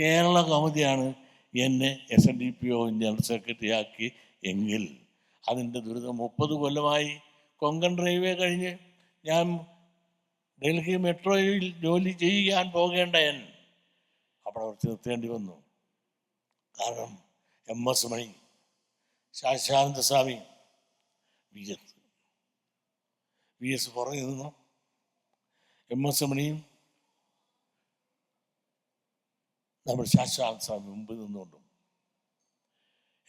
കേരള കൗമുദിയാണ് എന്നെ S N D P ഒ ജനറൽ സെക്രട്ടറി ആക്കി എങ്കിൽ. അതിന്റെ ദുരിതം മുപ്പത് കൊല്ലമായി. കൊങ്കൺ റെയിൽവേ കഴിഞ്ഞ് ഞാൻ ഡൽഹി മെട്രോയിൽ ജോലി ചെയ്യാൻ പോകേണ്ട എൻ. അവിടെ കുറച്ച് നിർത്തേണ്ടി വന്നു. കാരണം M S Mani ശാശാനന്ദ Swami V S. V S പുറകെ നിന്നു. എം എസ് മണിയും നമ്മൾ ശാശാനന്ദ മുമ്പ് നിന്നുകൊണ്ടും.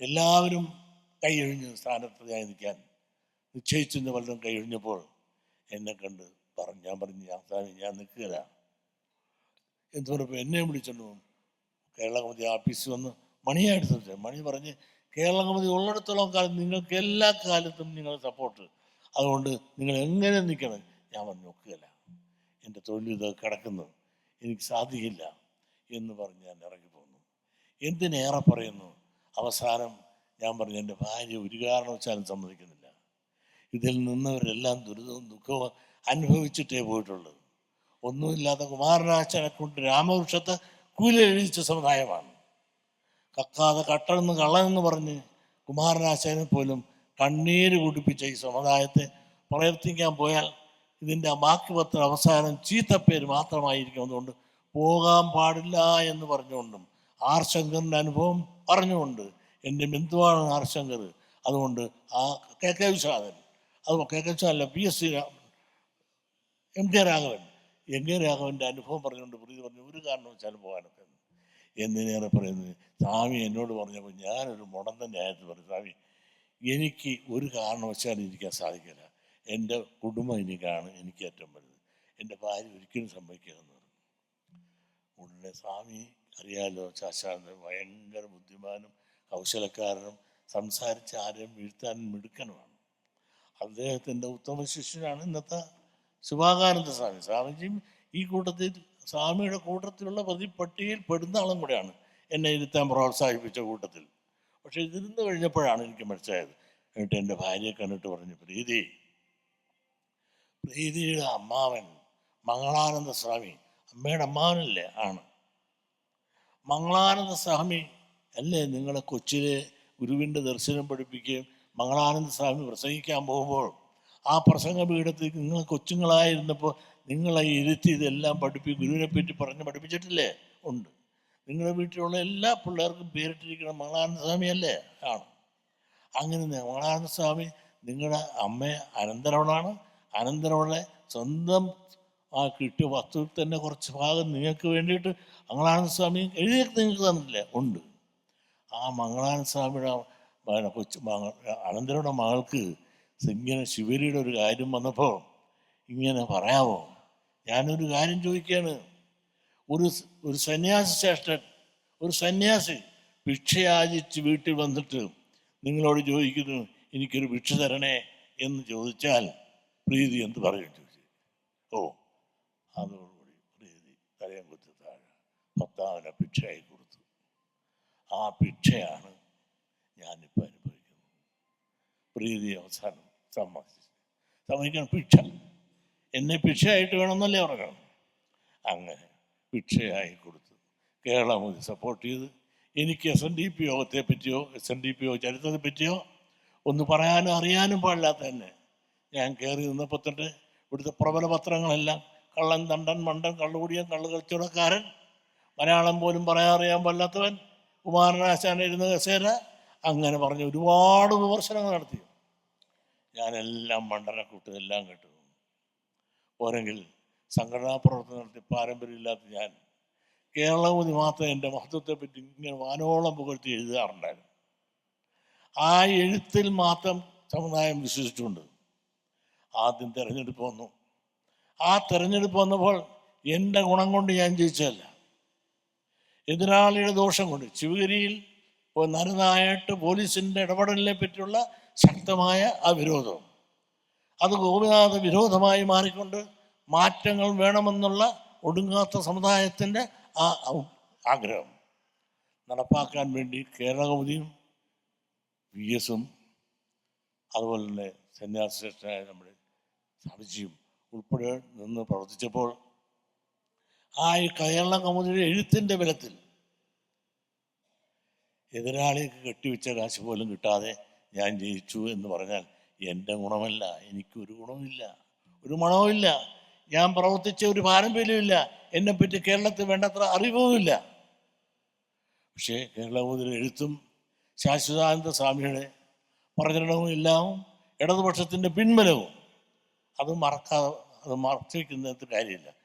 എല്ലാവരും കൈയൊഴിഞ്ഞ് സ്ഥാനപ്രതിയായി നിൽക്കാൻ നിശ്ചയിച്ചെന്ന് വല്ലതും കൈയൊഴിഞ്ഞപ്പോൾ എന്നെ കണ്ട് പറഞ്ഞു ഞാൻ പറഞ്ഞു ഞാൻ സ്വാമി ഞാൻ നിൽക്കുകയില്ല. എന്ന് പറഞ്ഞപ്പോൾ എന്നെ വിളിച്ചോണ്ട് കേരള കമ്മതി ആഫീസിൽ വന്ന് മണിയായിട്ട് മണി പറഞ്ഞ് കേരള കമ്മതി ഉള്ളിടത്തോളം കാലം നിങ്ങൾക്ക് എല്ലാ കാലത്തും നിങ്ങൾ സപ്പോർട്ട് അതുകൊണ്ട് നിങ്ങൾ എങ്ങനെ നിൽക്കണം? ഞാൻ പറഞ്ഞു നോക്കുകയില്ല എന്റെ തൊഴിൽ ഇത് കിടക്കുന്നു. എനിക്ക് സാധിക്കില്ല എന്ന് പറഞ്ഞ് ഞാൻ ഇറങ്ങിപ്പോന്നു എന്തിനേറെ പറയുന്നു? അവസാനം ഞാൻ പറഞ്ഞു എന്റെ ഭാര്യ ഒരു കാരണവശാലും സമ്മതിക്കുന്നില്ല. ഇതിൽ നിന്നവരെല്ലാം ദുരിതവും ദുഃഖവും അനുഭവിച്ചിട്ടേ പോയിട്ടുള്ളൂ. ഒന്നുമില്ലാത്ത കുമാരനാശനെ കൊണ്ട് രാമവൃക്ഷത്ത് കൂലെഴുതിച്ച സമുദായമാണ്. കക്കാതെ കട്ടെന്ന് കള്ളനെന്ന് പറഞ്ഞ് കുമാരനാശനെ പോലും കണ്ണീര് കുടിപ്പിച്ച ഈ സമുദായത്തെ പ്രവർത്തിക്കാൻ പോയാൽ ഇതിന്റെ ബാക്കി പത്ര അവസാനം ചീത്തപ്പേര് മാത്രമായിരിക്കും അതുകൊണ്ട് പോകാൻ പാടില്ല എന്ന് പറഞ്ഞുകൊണ്ടും ആർ ശങ്കറിന്റെ അനുഭവം പറഞ്ഞുകൊണ്ട് എന്റെ ബന്ധുവാണ് ആർ ശങ്കർ. അതുകൊണ്ട് ആ കെ കെ വിശ്വനാഥൻ അത് K K വിശ്വനല്ല P S C M K Raghavan. M K രാഘവന്റെ അനുഭവം പറഞ്ഞുകൊണ്ട് പ്രീതി പറഞ്ഞു ഒരു കാരണം കാരണവശാലും പോകാനൊക്കെ എന്തിനേറെ പറയുന്നത് സ്വാമി എന്നോട് പറഞ്ഞപ്പോൾ ഞാനൊരു മുടന്ത ന്യായത്തിൽ പറഞ്ഞു സ്വാമി എനിക്ക് ഒരു കാരണം കാരണവശാലും ഇരിക്കാൻ സാധിക്കില്ല. എന്റെ കുടുംബം എനിക്കാണ് എനിക്ക് ഏറ്റവും വലുത്. എന്റെ ഭാര്യ ഒരിക്കലും സംഭവിക്കുന്നത് ഉടനെ സ്വാമി അറിയാലോ ശാശാനന്ദൻ ഭയങ്കര ബുദ്ധിമാനും കൗശലക്കാരനും സംസാരിച്ച് ആരെയും വീഴ്ത്താൻ മിടുക്കനുമാണ്. അദ്ദേഹത്തിന്റെ ഉത്തമ ശിഷ്യനാണ് ഇന്നത്തെ ശുഭാകാനന്ദ സ്വാമി. സ്വാമിജിയും ഈ കൂട്ടത്തിൽ സ്വാമിയുടെ കൂട്ടത്തിലുള്ള പ്രതി പട്ടികയിൽ പെടുന്ന ആളും കൂടെയാണ് എന്നെ ഇരുത്താൻ പ്രോത്സാഹിപ്പിച്ച കൂട്ടത്തിൽ. പക്ഷെ ഇതിരുന്ന് കഴിഞ്ഞപ്പോഴാണ് എനിക്ക് മനസ്സിലായത്. എന്നിട്ട് എന്റെ ഭാര്യയെ കണ്ടിട്ട് പറഞ്ഞു പ്രീതി പ്രീതിയുടെ അമ്മാവൻ മംഗളാനന്ദ സ്വാമി അമ്മയുടെ അമ്മാവനല്ലേ ആണ്. മംഗളാനന്ദ സ്വാമി അല്ലേ നിങ്ങളെ കൊച്ചിലെ ഗുരുവിന്റെ ദർശനം പഠിപ്പിക്കുകയും മംഗളാനന്ദ സ്വാമി പ്രസംഗിക്കാൻ പോകുമ്പോൾ ആ പ്രസംഗ പീഠത്തിൽ നിങ്ങൾ കൊച്ചുങ്ങളായിരുന്നപ്പോൾ നിങ്ങളെ ഇരുത്തി ഇതെല്ലാം പഠിപ്പി ഗുരുവിനെ പറ്റി പറഞ്ഞ് പഠിപ്പിച്ചിട്ടില്ലേ? ഉണ്ട്. നിങ്ങളുടെ വീട്ടിലുള്ള എല്ലാ പിള്ളേർക്കും പേരിട്ടിരിക്കുന്ന മംഗളാനന്ദ സ്വാമി അല്ലേ ആണ്. അങ്ങനെ മംഗളാനന്ദ സ്വാമി നിങ്ങളുടെ അമ്മ അനന്തരവളാണ്. അനന്തരവളെ സ്വന്തം ആ കിട്ടിയ വസ്തുവിൽ തന്നെ കുറച്ച് ഭാഗം നിങ്ങൾക്ക് വേണ്ടിയിട്ട് മംഗളാനന്ദ സ്വാമി എഴുതിയൊക്കെ നിങ്ങൾക്ക് തന്നിട്ടില്ലേ. ഉണ്ട്. ആ മംഗളാനന്ദ സ്വാമിയുടെ കൊച്ചു അനന്തരയുടെ മകൾക്ക് ഇങ്ങനെ ശിവരിയുടെ ഒരു കാര്യം വന്നപ്പോൾ ഇങ്ങനെ പറയാമോ ഞാനൊരു കാര്യം ചോദിക്കുകയാണ് ഒരു ഒരു സന്യാസി ശ്രേഷ്ഠൻ ഒരു സന്യാസി ഭിക്ഷയാചിച്ച് വീട്ടിൽ വന്നിട്ട് നിങ്ങളോട് ചോദിക്കുന്നു എനിക്കൊരു ഭിക്ഷ തരണേ? എന്ന് ചോദിച്ചാൽ പ്രീതി എന്ത് പറയും. ചോദിച്ചു ഓ അതോടുകൂടി പ്രീതി തലയം കുത്തി താഴെ ഭർത്താവിനെ ഭിക്ഷയായി കൊടുത്തു. ആ ഭിക്ഷയാണ് ഞാനിപ്പോൾ അനുഭവിക്കുന്നത്. പ്രീതി അവസാനം സമ്മതിച്ചു. സമ്മതിക്കണം ഭിക്ഷ. എന്നെ ഭിക്ഷയായിട്ട് വേണമെന്നല്ലേ പറയണം അങ്ങനെ ഭിക്ഷയായി കൊടുത്തു. കേരള മോദി സപ്പോർട്ട് ചെയ്ത് എനിക്ക് എസ് എൻ ഡി പി യോഗത്തെ പറ്റിയോ എസ് എൻ ഡി പി യോഗ ചരിത്രത്തെ പറ്റിയോ ഒന്ന് പറയാനും അറിയാനും പാടില്ലാത്ത തന്നെ ഞാൻ കയറി നിന്നപ്പോൾ തന്നെ ഇവിടുത്തെ പ്രബല പത്രങ്ങളെല്ലാം കള്ളൻ തണ്ടൻ മണ്ടൻ കള്ളുകുടിയൻ കള്ളു കച്ചവടക്കാരൻ മലയാളം പോലും പറയാൻ വല്ലാത്തവൻ. കുമാരനാശാൻ ഇരുന്ന കസേര അങ്ങനെ പറഞ്ഞ് ഒരുപാട് വിമർശനങ്ങൾ നടത്തി. ഞാനെല്ലാം മണ്ടനക്കൂട്ട് എല്ലാം കേട്ടു. പോരെങ്കിൽ സംഘടനാ പ്രവർത്തനം നടത്തി പാരമ്പര്യമില്ലാത്ത ഞാൻ കേരളമതി മാത്രം എന്റെ മഹത്വത്തെപ്പറ്റി ഇങ്ങനെ വാനോളം പുകഴ്ത്തി എഴുതാറുണ്ടായിരുന്നു. ആ എഴുത്തിൽ മാത്രം സമുദായം വിശ്വസിച്ചുകൊണ്ട് ആദ്യം തിരഞ്ഞെടുപ്പ് വന്നു. ആ തെരഞ്ഞെടുപ്പ് വന്നപ്പോൾ എന്റെ ഗുണം കൊണ്ട് ഞാൻ ജയിച്ചതല്ല. എതിരാളിയുടെ ദോഷം കൊണ്ട്. ശിവഗിരിയിൽ ഇപ്പോൾ നരനായിട്ട് പോലീസിന്റെ ഇടപെടലിനെ പറ്റിയുള്ള ശക്തമായ ആ വിരോധം. അത് ഗോപിനാഥ വിരോധമായി മാറിക്കൊണ്ട് മാറ്റങ്ങൾ വേണമെന്നുള്ള ഒടുങ്ങാത്ത സമുദായത്തിന്റെ ആ ആഗ്രഹം നടപ്പാക്കാൻ വേണ്ടി കേരളകൗമുദിയും വി എസും അതുപോലെ തന്നെ സന്യാസിഷ്ഠനായ നമ്മുടെ സ്വാമിജിയും ഉൾപ്പെടെ നിന്ന് പ്രവർത്തിച്ചപ്പോൾ ആ കേരള കൗമുദിയുടെ എഴുത്തിന്റെ ബലത്തിൽ എതിരാളിക്ക് കെട്ടിവെച്ച കാശ് പോലും കിട്ടാതെ ഞാൻ ജയിച്ചു എന്ന് പറഞ്ഞാൽ എന്റെ ഗുണമല്ല എനിക്കൊരു ഗുണമില്ല ഒരു മണവുമില്ല. ഞാൻ പ്രവർത്തിച്ച ഒരു പാരമ്പര്യമില്ല എന്നെപ്പറ്റി കേരളത്തിൽ വേണ്ടത്ര അറിവുമില്ല. പക്ഷേ കേരളബോധിയുടെ എഴുത്തും ശാശ്വതാനന്ദ സ്വാമിയുടെ പ്രചരണവും എല്ലാം ഇടതുപക്ഷത്തിന്റെ പിൻബലവും അത് മറക്കാതെ അത് മറച്ചു വയ്ക്കുന്നതിന് കാര്യമില്ല.